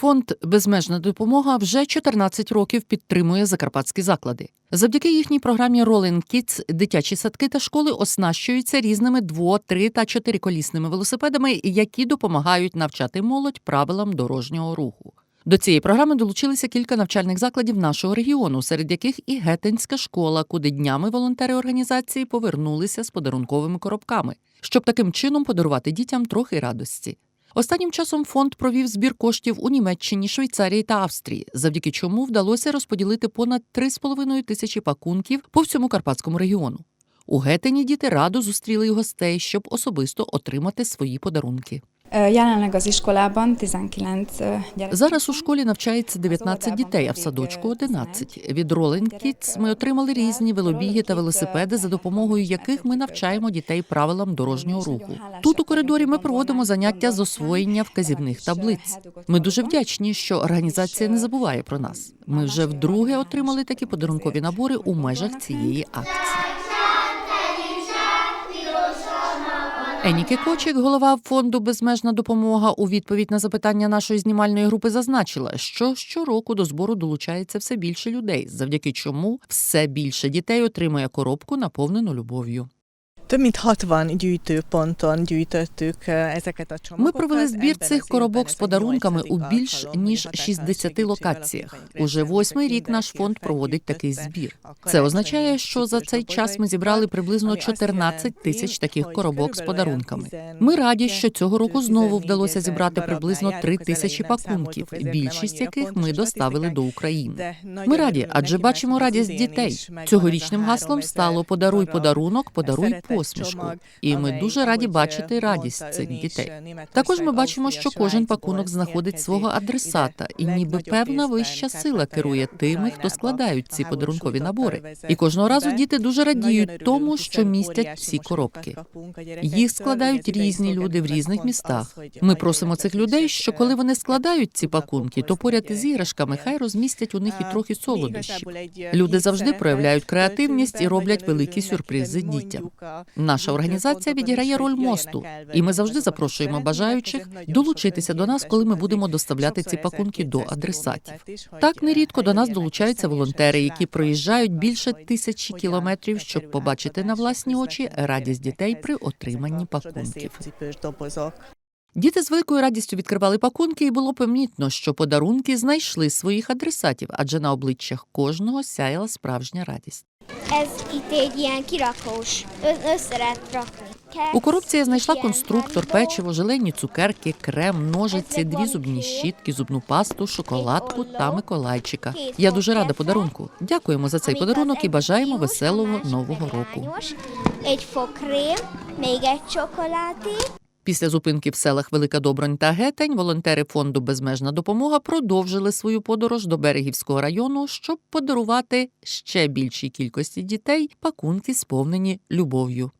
Фонд Безмежна допомога вже 14 років підтримує закарпатські заклади. Завдяки їхній програмі Rolling Kids дитячі садки та школи оснащуються різними дво, три та чотириколісними велосипедами, які допомагають навчати молодь правилам дорожнього руху. До цієї програми долучилися кілька навчальних закладів нашого регіону, серед яких і Гетенська школа, куди днями волонтери організації повернулися з подарунковими коробками, щоб таким чином подарувати дітям трохи радості. Останнім часом фонд провів збір коштів у Німеччині, Швейцарії та Австрії, завдяки чому вдалося розподілити понад 3,5 тисячі пакунків по всьому карпатському регіону. У Гетені діти радо зустріли його гостей, щоб особисто отримати свої подарунки. Jelenleg az iskolában 19 gyerek. Зараз у школі навчається 19 дітей, а в садочку 11. Від Rolling Kids ми отримали різні велобіги та велосипеди, за допомогою яких ми навчаємо дітей правилам дорожнього руху. Тут у коридорі ми проводимо заняття з освоєння вказівних таблиць. Ми дуже вдячні, що організація не забуває про нас. Ми вже вдруге отримали такі подарункові набори у межах цієї акції. Еніке Кочик, голова фонду Безмежна допомога, у відповідь на запитання нашої знімальної групи зазначила, що щороку до збору долучається все більше людей, завдяки чому все більше дітей отримує коробку, наповнену любов'ю. Több mint 60 gyűjtőponton gyűjtöttük eh, ezeket a csomagokat. Ми провели збір цих коробок з подарунками у більш ніж hogy 60 локаціях. Уже восьмий рік наш фонд проводить такий збір. Це означає, що за цей час ми зібрали приблизно 14 тисяч таких коробок з подарунками. Ми раді, що цього року знову вдалося зібрати приблизно 3 тисячі пакунків, більшість яких ми доставили до України. Ми раді, адже бачимо радість дітей. Цьогорічним гаслом стало подаруй подарунок, подаруй посмішку. І ми дуже раді бачити радість цих дітей. Також ми бачимо, що кожен пакунок знаходить свого адресата, і ніби певна вища сила керує тими, хто складають ці подарункові набори. І кожного разу діти дуже радіють тому, що містять ці коробки. Їх складають різні люди в різних містах. Ми просимо цих людей, що коли вони складають ці пакунки, то поряд із іграшками хай розмістять у них і трохи солодощів. Люди завжди проявляють креативність і роблять великі сюрпризи дітям. Наша організація відіграє роль мосту, і ми завжди запрошуємо бажаючих долучитися до нас, коли ми будемо доставляти ці пакунки до адресатів. Так нерідко до нас долучаються волонтери, які проїжджають більше тисячі кілометрів, щоб побачити на власні очі радість дітей при отриманні пакунків. Діти з великою радістю відкривали пакунки, і було помітно, що подарунки знайшли своїх адресатів, адже на обличчях кожного сяяла справжня радість. Ez itt egy ilyen kirakós, össze lehet rakni. У коробці я знайшла конструктор, печиво, желені цукерки, крем, ножиці, дві зубні щітки, зубну пасту, шоколадку та Миколайчика. Я дуже рада подарунку. Дякуємо за цей подарунок і бажаємо веселого нового року. Після зупинки в селах Велика Добронь та Гетень волонтери фонду Безмежна допомога продовжили свою подорож до Берегівського району, щоб подарувати ще більшій кількості дітей пакунки, сповнені любов'ю.